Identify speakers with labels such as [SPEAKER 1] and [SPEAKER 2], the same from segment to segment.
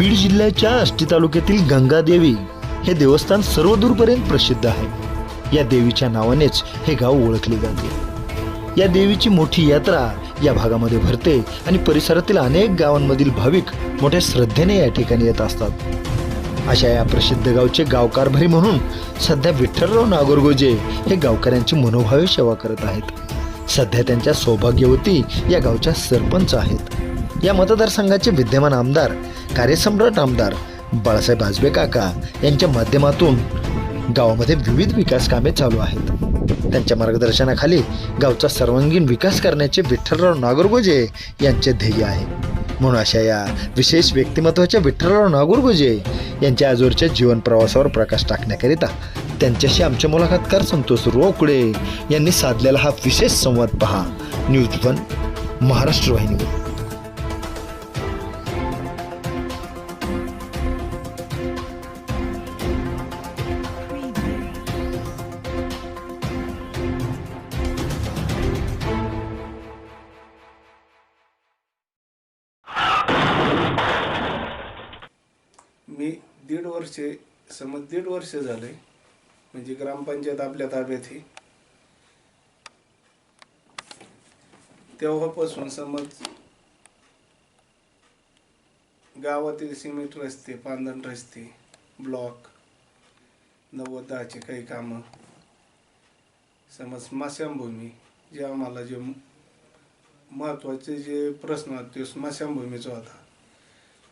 [SPEAKER 1] बीड जिल्ह्याच्या आष्टी तालुक्यातील गंगादेवी हे देवस्थान सर्वदूरपर्यंत प्रसिद्ध आहे. या देवीच्या नावानेच हे गाव ओळखले जाते. या देवीची मोठी यात्रा या भागामध्ये भरते आणि परिसरातील अनेक गावांमधील भाविक मोठ्या श्रद्धेने या ठिकाणी येत असतात. अशा या प्रसिद्ध गावचे गावकारभारी म्हणून सध्या विठ्ठलराव नागोरगोजे हे गावकऱ्यांची मनोभावे सेवा करत आहेत. सध्या त्यांच्या सौभाग्यवती या गावच्या सरपंच आहेत. या मतदारसंघाचे विद्यमान आमदार कार्यसम्राट आमदार बाळासाहेब आजबे काका यांच्या माध्यमातून गावामध्ये विविध विकास कामे चालू आहेत. त्यांच्या मार्गदर्शनाखाली गावचा सर्वांगीण विकास करण्याचे विठ्ठलराव नागरगोजे यांचे ध्येय आहे. म्हणून अशा या विशेष व्यक्तिमत्वाच्या विठ्ठलराव नागरगोजे यांच्या आजवरच्या जीवन प्रवासावर प्रकाश टाकण्याकरिता त्यांच्याशी आमचे मुलाखतकार संतोष रोकडे यांनी साधलेला हा विशेष संवाद पहा. न्यूज वन महाराष्ट्र वाहिनीवर
[SPEAKER 2] समज दीड वर्ष झाले म्हणजे ग्रामपंचायत आपल्या ताब्यात ही तेव्हापासून समज गावातील सिमेंट रस्ते पांधण रस्ते ब्लॉक नव्वद दहाचे काही कामं. समज स्मशानभूमी जे आम्हाला जे महत्त्वाचे जे प्रश्न आहेत ते स्मशानभूमीचा होता.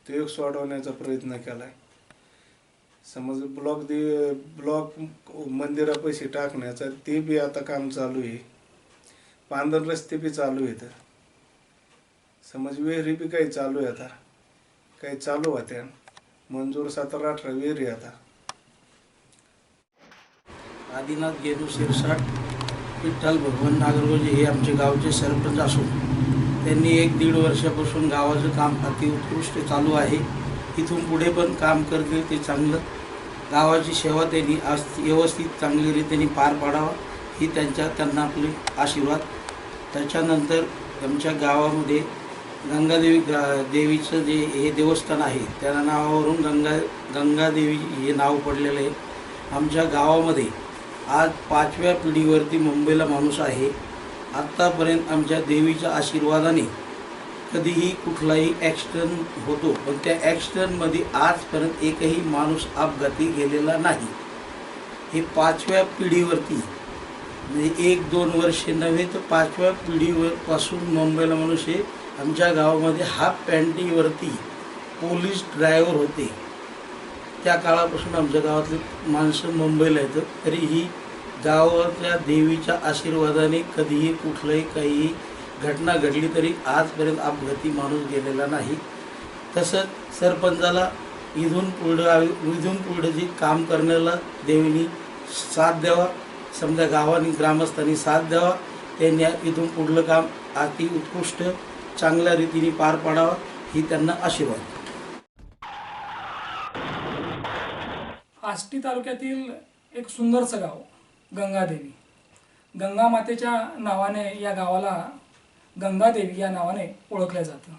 [SPEAKER 2] तो एक सोडवण्याचा प्रयत्न आहे समज ब्लॉक दे ब्लॉक मंदिरापाशी टाकण्याचा ते बी आता काम चालू आहे. पांदर रस्ते बी चालू आहेत. समज विहिरी बी काही चालू आहे आता. काही चालू होत्या. मंजूर सतरा अठरा विहिरी आता.
[SPEAKER 3] आदिनाथ गेरू शिरसाट विठ्ठल भगवान नागरगोजे हे आमचे गावचे सरपंच असून त्यांनी एक दीड वर्षापासून गावाचं काम अति उत्कृष्ट चालू आहे. इथून पुढे पण काम करतील ते चांगलं. गावाची सेवा त्यांनी आज व्यवस्थित चांगली रीतीने पार पाडावा ही त्यांच्या त्यांना आपले आशीर्वाद. त्याच्यानंतर आमच्या गावामध्ये गंगादेवी गा देवीचं जे हे देवस्थान आहे त्या नावावरून गंगा गंगादेवी हे नाव पडलेलं आहे. आमच्या गावामध्ये आज पाचव्या पिढीवरती मुंबईला माणूस आहे. आत्तापर्यंत आमच्या देवीच्या आशीर्वादाने कधीही कुठलाही ॲक्सिडंट होतो पण त्या ॲक्सिडंटमध्ये आजपर्यंत एकही माणूस अपघाती गेलेला नाही. हे पाचव्या पिढीवरती म्हणजे एक दोन वर्षे नव्हे तर पाचव्या पिढीवर पासून मुंबईला माणूस हे आमच्या गावामध्ये हाफ पॅन्टीवरती पोलीस ड्रायव्हर होते. त्या काळापासून आमच्या गावातले माणसं मुंबईला येतं तरीही गावातल्या देवीच्या आशीर्वादाने कधीही कुठलंही काहीही घटना घडली तरी आजपर्यंत अपघाती माणूस गेलेला नाही. तसंच सरपंचाला इथून पुढं इथून पुढं जी काम करण्याला देवीनी साथ द्यावा समजा गावाने ग्रामस्थांनी साथ द्यावा त्यांनी इथून पुढलं काम अति उत्कृष्ट चांगल्या रीतीने पार पाडावा ही त्यांना आशीर्वाद.
[SPEAKER 4] आष्टी तालुक्यातील एक सुंदरसं गाव गंगादेवी. गंगा मातेच्या नावाने या गावाला गंगादेवी या नावाने ओळखलं जातं.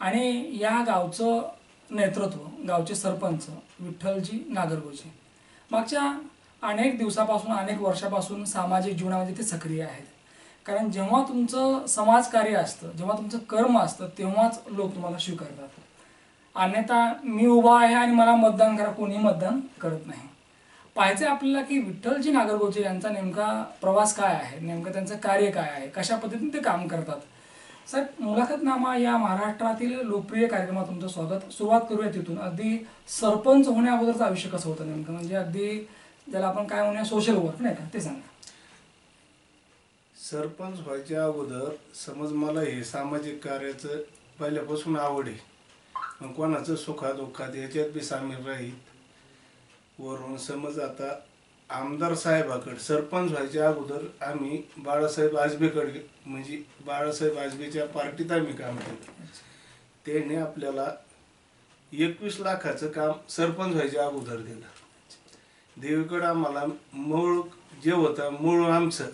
[SPEAKER 4] आणि या गावचं नेतृत्व गावचे सरपंच विठ्ठलजी नागरगोजी. मागच्या अनेक दिवसापासून अनेक वर्षापासून सामाजिक जीवनामध्ये ते सक्रिय आहेत. कारण जेव्हा तुमचं समाजकार्य असतं जेव्हा तुमचं कर्म असतं तेव्हाच लोक तुम्हाला स्वीकारतात. अन्यथा मी उभा आहे आणि मला मतदान करा कोणी मतदान करत नाही. पाहायचं आपल्याला की विठ्ठलजी नागरगोचे यांचा नेमका प्रवास काय आहे? नेमकं त्यांचं कार्य काय आहे? कशा पद्धतीने ते काम करतात? सर मुलाखतनामा या महाराष्ट्रातील लोकप्रिय कार्यक्रमात तुमचं स्वागत. सुरुवात करूया तिथून. अगदी सरपंच होण्याअगोदरचा आयुष्य कसं होतं नेमकं? म्हणजे अगदी ज्याला आपण काय म्हणूया सोशल वर्क नाही का? ते सांगा.
[SPEAKER 2] सरपंच व्हायच्या अगोदर समज मला हे सामाजिक कार्याचं पहिल्यापासून आवड आहे. मग कोणाचं सुखादुःखात याच्यात बी सामील राहील वरून समज आता आमदार साहेबाकडे सरपंच व्हायच्या अगोदर आम्ही बाळासाहेब आजबेकडे म्हणजे बाळासाहेब आजबेच्या पार्टीत आम्ही काम केलं. त्याने आपल्याला एकवीस लाखाचं काम सरपंच व्हायच्या अगोदर दिलं. देवीकडं आम्हाला मूळ जे होतं मूळ आमचं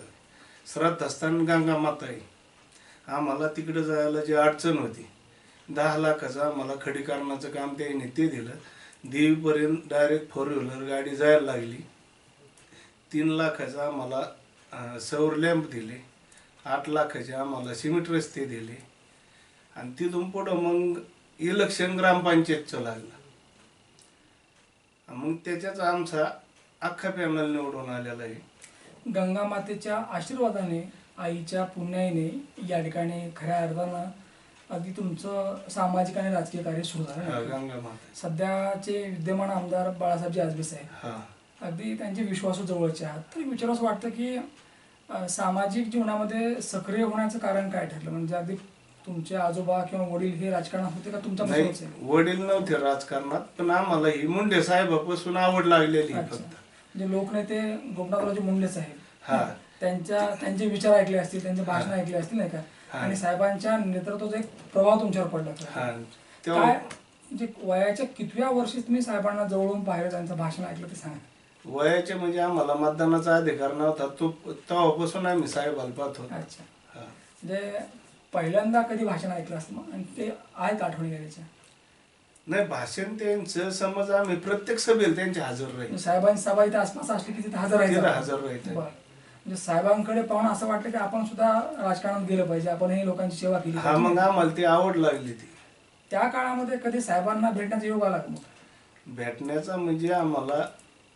[SPEAKER 2] श्राद्धस्थान गंगा माता आहे आम्हाला तिकडं जायला जी अडचण होती दहा लाखाचं आम्हाला खडीकरणाचं काम त्याने ते दिलं. देवीपर्यंत डायरेक्ट फोर व्हीलर गाडी जायला लागली. तीन लाखाचा आम्हाला सौर लॅम्प दिले. आठ लाखाचे आम्हाला सिमेंट रस्ते दिले. आणि तिथून पुढं मग इलेक्शन ग्रामपंचायतचं लागलं. मग त्याच्याच आमचा अख्खा पॅनल निवडून आलेला आहे.
[SPEAKER 4] गंगा मातेच्या आशीर्वादाने आईच्या पुण्याईने या ठिकाणी खऱ्या अर्थानं अगदी तुमचं सामाजिक आणि राजकीय कार्य सुरू झालं. सध्याचे विद्यमान आमदार बाळासाहेबजी आजबे साहेब अगदी त्यांचे विश्वासू जवळचे आहात. तर विचारावं वाटतं की सामाजिक जीवनामध्ये सक्रिय होण्याचं कारण काय ठरलं? म्हणजे अगदी तुमचे आजोबा किंवा वडील हे राजकारणात होते का आहे?
[SPEAKER 2] वडील नव्हते राजकारणात पण आम्हाला ही मुंडे साहेबापासून आवड लागलेली
[SPEAKER 4] म्हणजे लोकनेते गोपनाथरावजी मुंडे साहेब
[SPEAKER 2] हा.
[SPEAKER 4] त्यांच्या त्यांचे विचार ऐकले असतील त्यांचे भाषण ऐकले असतील नाही का. आणि साहेबांच्या नेतृत्वाचा एक प्रभाव तुमच्यावर पडला.
[SPEAKER 2] हा.
[SPEAKER 4] काय म्हणजे वयाच्या कितव्या वर्षी तुम्ही साहेबांना जवळून पाहिलं त्यांचं भाषण ऐकलं ते सांगा.
[SPEAKER 2] वयाचे म्हणजे आम्हाला मतदानाचा अधिकार नव्हता. तो तेव्हापासून आम्ही साहेबाला पाहतो
[SPEAKER 4] अच्छा.
[SPEAKER 2] हा.
[SPEAKER 4] म्हणजे पहिल्यांदा कधी भाषण ऐकलं असतं आणि ते आहेत आठवणी गेल्याच्या
[SPEAKER 2] नाही भाषण त्यांचं समज आम्ही प्रत्येक सभेला त्यांचे हजर राहील.
[SPEAKER 4] साहेबांची सभा इथे आसपास असली की तिथे हजर राहायचं.
[SPEAKER 2] हजर राहायचं.
[SPEAKER 4] म्हणजे साहेबांकडे पाहून असं वाटलं की आपण सुद्धा राजकारणात गेलं पाहिजे आपणही लोकांची सेवा केली
[SPEAKER 2] हा मग
[SPEAKER 4] पाहिजे.
[SPEAKER 2] आम्हाला ती आवड लागली ती.
[SPEAKER 4] त्या काळामध्ये कधी साहेबांना भेटण्याचा योग आला का मग?
[SPEAKER 2] भेटण्याचा म्हणजे आम्हाला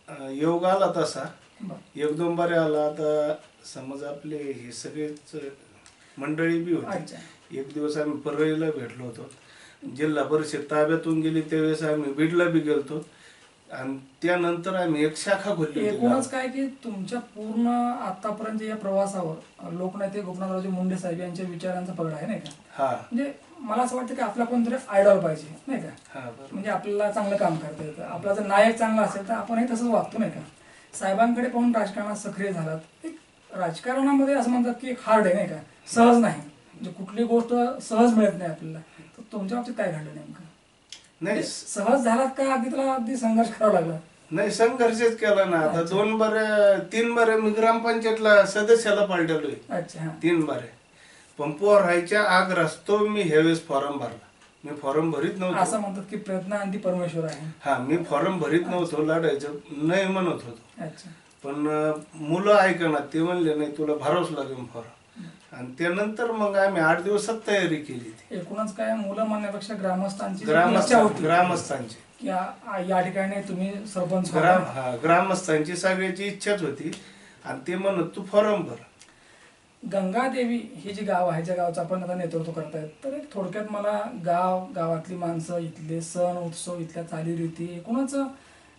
[SPEAKER 2] अं, योग आला तसा.
[SPEAKER 4] बरं.
[SPEAKER 2] एक दोन बारे आला आता समज आपले हे सगळेच मंडळी बी होती. एक दिवस आम्ही परळीला भेटलो होतो. जिल्हा परिषद ताब्यातून गेली त्यावेळेस आम्ही बीडला बी गेलतो. आणि त्यानंतर आम्ही एक शाखा खोलली होती
[SPEAKER 4] एकूणच. काय की तुमच्या पूर्ण आतापर्यंत या प्रवासावर लोकनेते गोपनाथरावजी मुंडे साहेब यांच्या विचारांचा पगड आहे नाही का?
[SPEAKER 2] हा.
[SPEAKER 4] म्हणजे मला असं वाटतं की आपला कोणतरी आयडॉल पाहिजे नाही का?
[SPEAKER 2] हा बरोबर.
[SPEAKER 4] म्हणजे आपल्याला चांगलं काम करता येतं. आपला जर नायक चांगला असेल तर आपणही तसंच वागतो नाही का? साहेबांकडे पाहून राजकारणात सक्रिय झालात. एक राजकारणामध्ये असं म्हणतात की एक हार्ड आहे नाही का? सहज नाही. म्हणजे कुठली गोष्ट सहज मिळत नाही आपल्याला. तर तुमच्या बाबतीत काय घडलं नेमकं?
[SPEAKER 2] नाही.
[SPEAKER 4] म्हणजे सहज झालात का? अगदी तुला अगदी संघर्ष करावा लागला.
[SPEAKER 2] नाही संघर्षच केला ना. आता दोन बारे तीन बारे मी ग्रामपंचायतला सदस्याला पालटलोय
[SPEAKER 4] अच्छा हा.
[SPEAKER 2] तीन बारे. पण पोरायच्या आग्रस्तो मी ह्यावेळेस फॉर्म भरला. मी फॉर्म भरीत
[SPEAKER 4] असं
[SPEAKER 2] नव्हतो
[SPEAKER 4] म्हणतात की प्रयत्न आणि परमेश्वर आहे.
[SPEAKER 2] हा मी फॉर्म भरीत नव्हतो लढायचं नाही म्हणत होतो. पण मुलं ऐकणार ते म्हणले नाही तुला भरावंच लागेल फॉर्म. आणि त्यानंतर मग आम्ही आठ दिवसात तयारी केली ती.
[SPEAKER 4] एकूणच काय मुलं म्हणण्यापेक्षा ग्रामस्थांची
[SPEAKER 2] ग्रामस्थ
[SPEAKER 4] इच्छा होती
[SPEAKER 2] ग्रामस्थांची.
[SPEAKER 4] की आ- या ठिकाणी तुम्ही सरपंच व्हा.
[SPEAKER 2] ग्राम हा ग्रामस्थांची सगळ्याची इच्छाच होती. आणि ते म्हणत तू फॉर्म भर.
[SPEAKER 4] गंगादेवी हे जे गाव आहे ज्या गावचं आपण आता नेतृत्व करतायत तर एक थोडक्यात मला गाव गावातली माणसं इथले सण उत्सव इथल्या चालीरीती एकूणच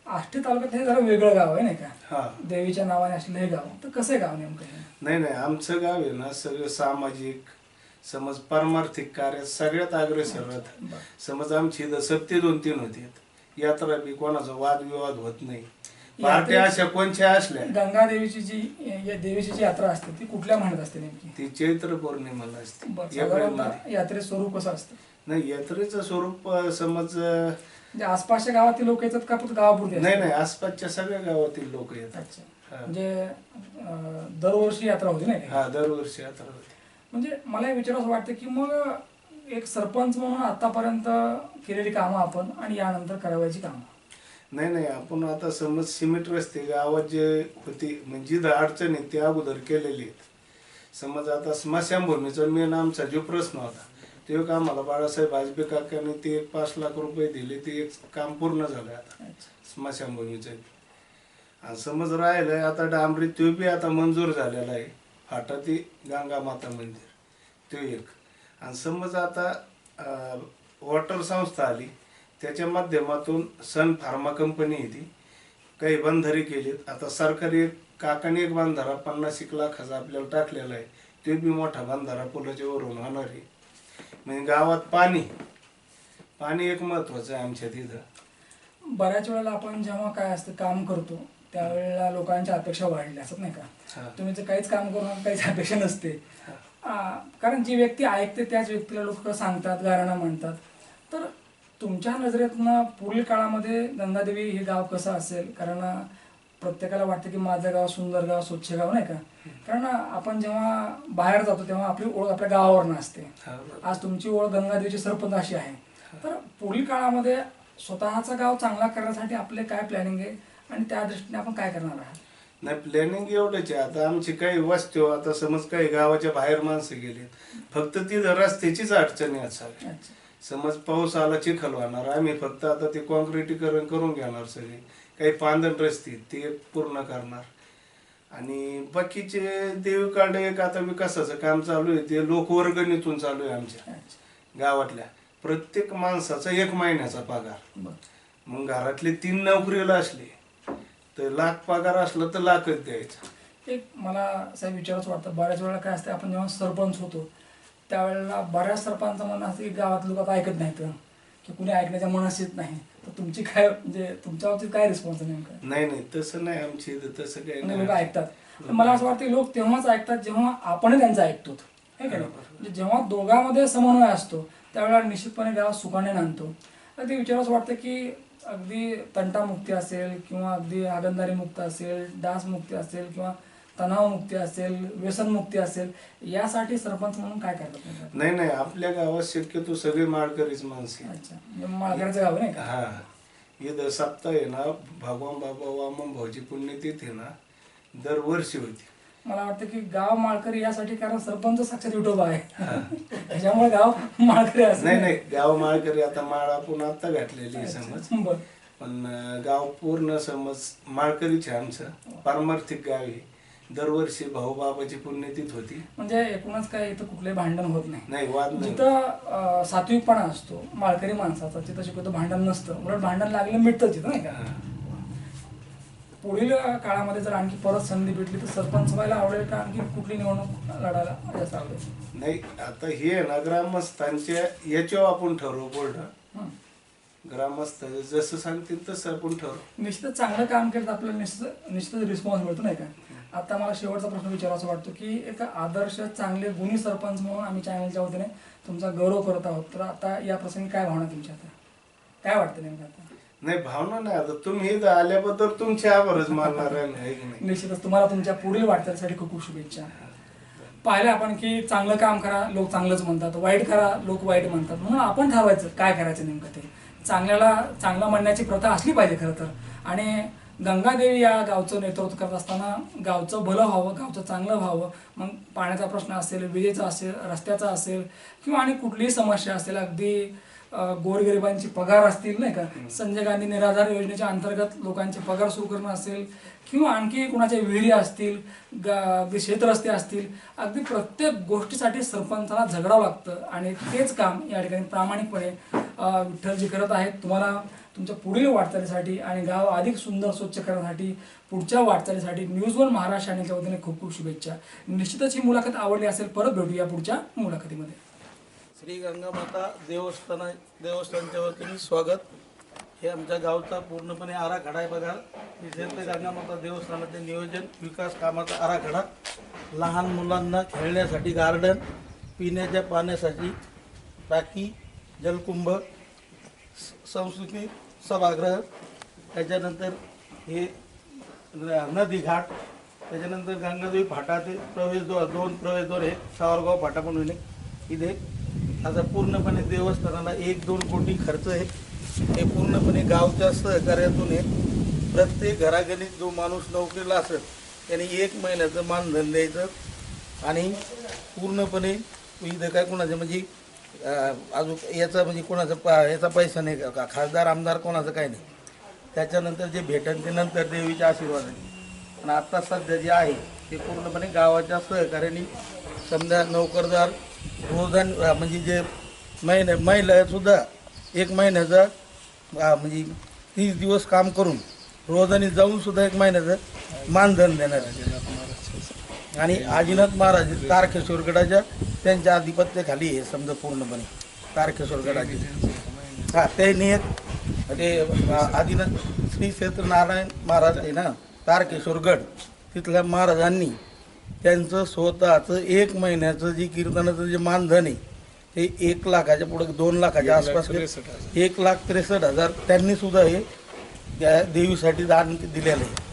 [SPEAKER 4] आष्टी तालुक्यात हे जरा वेगळं गाव आहे नाही का?
[SPEAKER 2] हा.
[SPEAKER 4] देवीच्या नावाने असलेलं हे गाव. तर कसं गाव नेमकं
[SPEAKER 2] नाही नाही आमचं गाव आहे ना सगळं सामाजिक समज पारमार्थिक कार्य सगळ्यात अग्रेसर राहत. समज आमची इथं सप्ते दोन तीन होते. यात्रा बी कोणाचा वादविवाद होत नाही. पार्ट्या अशा कोणत्या असल्या?
[SPEAKER 4] गंगादेवीची जी या देवीची जी यात्रा असते ती कुठल्या महिन्यात असते नेमकी?
[SPEAKER 2] ती चैत्र पौर्णिमेला असते.
[SPEAKER 4] यात्रेत स्वरूप कसं असतं?
[SPEAKER 2] नाही यात्रेचं स्वरूप समज
[SPEAKER 4] म्हणजे आसपासच्या गावातील लोक येतात का फक्त गावापुरते
[SPEAKER 2] नाही नाही आसपासच्या सगळ्या गावातील लोक येतात.
[SPEAKER 4] अच्छा.
[SPEAKER 2] हा.
[SPEAKER 4] म्हणजे अं, दरवर्षी यात्रा होती नाही का?
[SPEAKER 2] हा दरवर्षी यात्रा होते.
[SPEAKER 4] म्हणजे मला हे विचारावं वाटतं की मग एक सरपंच म्हणून आतापर्यंत केलेली कामं आपण आणि यानंतर करावायची कामं?
[SPEAKER 2] नाही नाही आपण आता समज सिमेंट रस्ते गावात जे होती म्हणजे जिथं अडचण आहे ते अगोदर केलेली आहेत. समज आता स्मशानभूमीचा मेन आमचा जो प्रश्न होता तो एक आम्हाला बाळासाहेब आजबे काकाने ते एक पाच लाख रुपये दिले ते एक काम पूर्ण झालं आता. स्मशानभूमीचं. आणि समज राहिलंय आता डांबरी तो बी आता मंजूर झालेला आहे. फाटा ते गंगा माता मंदिर. तो एक. आणि समज आता वॉटर संस्था आली त्याच्या माध्यमातून सन फार्मा कंपनी येते. काही बंधारे केलीत. आता सरकारी एक काकाने एक बंधारा पन्नास एक लाखाचा आपल्याला टाकलेला आहे. तो बी मोठा बंधारा पुलाच्या वरून होणार आहे. म्हणजे गावात पाणी. पाणी एक महत्वाचं आहे आमच्या तिथं.
[SPEAKER 4] बऱ्याच वेळेला आपण जेव्हा काय असतं काम करतो त्यावेळेला लोकांच्या अपेक्षा वाढल्या असतात नाही का. तुम्ही जर काहीच काम करून काहीच अपेक्षा नसते. आ, कारण जी व्यक्ती ऐकते त्याच व्यक्तीला लोक सांगतात गाराणं म्हणतात. तर तुमच्या नजरेतनं पुढील काळामध्ये गंगादेवी हे गाव कसं असेल? कारण प्रत्येकाला वाटतं की माझं गाव सुंदर गाव स्वच्छ गाव नाही का? कारण आपण जेव्हा बाहेर जातो तेव्हा आपली ओळख आपल्या गावावरनं असते.
[SPEAKER 2] हा.
[SPEAKER 4] आज तुमची ओळख गंगादेवीची सरपंच अशी आहे. तर पुढील काळामध्ये स्वतःचं गाव चांगला करण्यासाठी आपले काय प्लॅनिंग आहे? आणि त्या दृष्टीने आपण काय करणार आहात?
[SPEAKER 2] नाही प्लॅनिंग एवढंच आहे. आता आमची काही वस्ती हो, आता समज काही गावाच्या बाहेर माणसं गेली फक्त ती रस्त्याचीच अडचणी असावी समज पाऊस आला चिखल होणार. आम्ही फक्त आता ते कॉन्क्रिटीकरण करून घेणार सगळे. काही पांदण रस्ते ते पूर्ण करणार. आणि बाकीचे देवीकाडे एक आता विकासाचं काम चालू आहे ते लोकवर्गणीतून चालू आहे आमच्या. गावातल्या. प्रत्येक माणसाचा एक महिन्याचा पगार. मग घरातले तीन नोकरीला असले तर लाख पगार असला तर लाखच द्यायचा.
[SPEAKER 4] एक मला साहेब विचारायचं वाटतं बऱ्याच वेळा काय असते आपण जेव्हा सरपंच होतो त्यावेळेला बऱ्याच सरपंच म्हणणं असतं की गावात लोक ऐकत नाहीत. की कुणी ऐकण्याच्या मनस येत नाही. तर तुमची काय म्हणजे तुमच्या बाबतीत काय रिस्पॉन्स आहे नेमका?
[SPEAKER 2] नाही नाही तसं नाही आमची इथं तसं काही
[SPEAKER 4] म्हणजे लोक
[SPEAKER 2] नाही
[SPEAKER 4] ऐकतात. तर मला असं वाटतं लोक तेव्हाच ऐकतात जेव्हा आपण त्यांचं ऐकतो. हे का म्हणजे जेव्हा दोघांमध्ये समन्वय असतो त्यावेळेला निश्चितपणे गाव सुखाने नांदतो. अगदी विचारावंच वाटतं की अगदी तंटामुक्ती असेल किंवा अगदी आगंदारी मुक्त असेल डासमुक्ती असेल किंवा तणावमुक्ती असेल व्यसनमुक्ती असेल यासाठी सरपंच म्हणून काय करतात?
[SPEAKER 2] नाही नाही आपल्या गावात शक्यतो सगळे माळकरीच माणसे
[SPEAKER 4] अच्छा म्हणजे माळकऱ्याचं गाव आहे नाही का?
[SPEAKER 2] हा. इथं सप्ताह आहे ना भगवान बाबा वामन भाऊची पुण्यतिथी ना दरवर्षी होती.
[SPEAKER 4] मला वाटतं की गाव माळकरी यासाठी कारण सरपंच साक्षात विठोबा आहे. त्याच्यामुळे गाव माळकरी असं
[SPEAKER 2] नाही नाही. गाव माळकरी आता माळ आपण आता घातलेली आहे समज. पण गाव पूर्ण समज माळकरीच आहे आमचं. पारमार्थिक गाव आहे. दरवर्षी भाऊ बाबाची पुण्यतिथी होती.
[SPEAKER 4] म्हणजे एकूणच काय इथं कुठलंही भांडण होत नाही.
[SPEAKER 2] नाही वाद नाही.
[SPEAKER 4] जिथं अं, सात्विकपणा असतो माळकरी माणसाचा तिथं शक्यतो भांडण नसतं. उलट भांडण लागलं मिटतं तिथं नाही का. पुढील काळामध्ये जर आणखी परत संधी भेटली तर सरपंच व्हायला आवडेल का? आणखी कुठली निवडणूक लढायला जास्त आवडेल?
[SPEAKER 2] नाही आता हे आहे ना ग्रामस्थांच्या याच्यावर आपण ठरवू बोर्ड.
[SPEAKER 4] हं.
[SPEAKER 2] ग्रामस्थ जसं सांगतील तसं आपण ठरवू.
[SPEAKER 4] निश्चितच चांगलं काम केलं तर आपल्याला निश्चित निश्चितच रिस्पॉन्स मिळतो नाही का? आता मला शेवटचा प्रश्न विचारायचा वाटतो की एक आदर्श चांगले गुणी सरपंच म्हणून आम्ही चॅनलच्या वतीने तुमचा गौरव करत आहोत. तर आता या प्रसंगी काय भावना तुमच्या आता? काय वाटतं नेमकं आता?
[SPEAKER 2] नाही भावना नाही आता. तुम्ही इथं आल्याबद्दल तुमचे आभारच मानणार आहे
[SPEAKER 4] निश्चितच तुम्हाला तुमच्या पुढील वाटचालीसाठी खूप खूप शुभेच्छा. पाहिलं आपण की चांगलं काम करा लोक चांगलंच म्हणतात. वाईट करा लोक वाईट म्हणतात. म्हणून आपण ठरवायचं काय करायचं नेमकं ते? चांगल्याला चांगलं म्हणण्याची प्रथा असली पाहिजे खरं तर. आणि गंगादेवी या गावचं नेतृत्व करत असताना गावचं भलं व्हावं गावचं चांगलं व्हावं. मग पाण्याचा प्रश्न असेल विजेचा असेल रस्त्याचा असेल किंवा आणि कुठलीही समस्या असेल अगदी गोरगरिबांची पगार असतील नाही का? संजय गांधी निराधार योजनेच्या अंतर्गत लोकांचे पगार सुरू करणं असेल किंवा आणखी कुणाच्या विहिरी असतील गा अगदी शेतरस्ते असतील अगदी प्रत्येक गोष्टीसाठी सरपंचाला झगडावं लागतं आणि तेच काम या ठिकाणी प्रामाणिकपणे विठ्ठलजी करत आहेत. तुम्हाला तुमच्या पुढील वाटचालीसाठी आणि गाव अधिक सुंदर स्वच्छ करण्यासाठी पुढच्या वाटचालीसाठी न्यूज वन महाराष्ट्र चॅनलच्या वतीने खूप खूप शुभेच्छा. निश्चितच ही मुलाखत आवडली असेल परत भेटूया पुढच्या मुलाखतीमध्ये.
[SPEAKER 3] श्री गंगामाता देवस्थान देवस्थानच्या वतीने स्वागत. हे आमच्या गावचा पूर्णपणे आराखडा आहे बघा. तिथे ते गंगामाता देवस्थानाचे नियोजन विकास कामाचा आराखडा. लहान मुलांना खेळण्यासाठी गार्डन पिण्याच्या पाण्यासाठी टाकी जलकुंभ स- संस्कृती सभागृह. त्याच्यानंतर हे न- नदी घाट. त्याच्यानंतर गंगादेवी फाटा ते प्रवेशद्वार दोन प्रवेशद्वार हे सावरगाव फाटा म्हणून इथे आता पूर्णपणे देवस्थानाला एक दोन कोटी खर्च आहे. हे पूर्णपणे गावच्या सहकार्यातून आहे. प्रत्येक घरागणीत जो माणूस नोकरीला असेल त्याने एक महिन्याचं मानधन द्यायचं आणि पूर्णपणे इथं काय कोणाचं म्हणजे अजून याचा म्हणजे कोणाचा पा याचा पैसा नाही. का खासदार आमदार कोणाचं काही नाही. त्याच्यानंतर जे भेटन ते नंतर देवीच्या आशीर्वाद आहे. आणि आत्ता सध्या जे आहे ते पूर्णपणे गावाच्या सहकार्याने समजा नोकरदार रोजान म्हणजे जे महिने महिलासुद्धा एक महिन्याचा म्हणजे तीस दिवस काम करून रोजानी जाऊनसुद्धा एक महिन्याचं मानधन देणार आहे. आणि आजीनाथ महाराज तारकेश्वर गडाच्या त्यांच्या आधिपत्याखाली आहे समजा पूर्णपणे तारकेश्वर गडाचे. हां त्यांनी एक ते आदिनाथ श्री क्षेत्र नारायण महाराज आहे ना तारकेश्वर गड तिथल्या महाराजांनी त्यांचं स्वतःचं एक महिन्याचं जे कीर्तनाचं जे मानधन आहे ते एक लाखाच्या पुढे दोन लाखाच्या आसपास एक लाख त्रेसष्ट हजार त्यांनी सुद्धा हे त्या देवीसाठी दान दिलेलं आहे.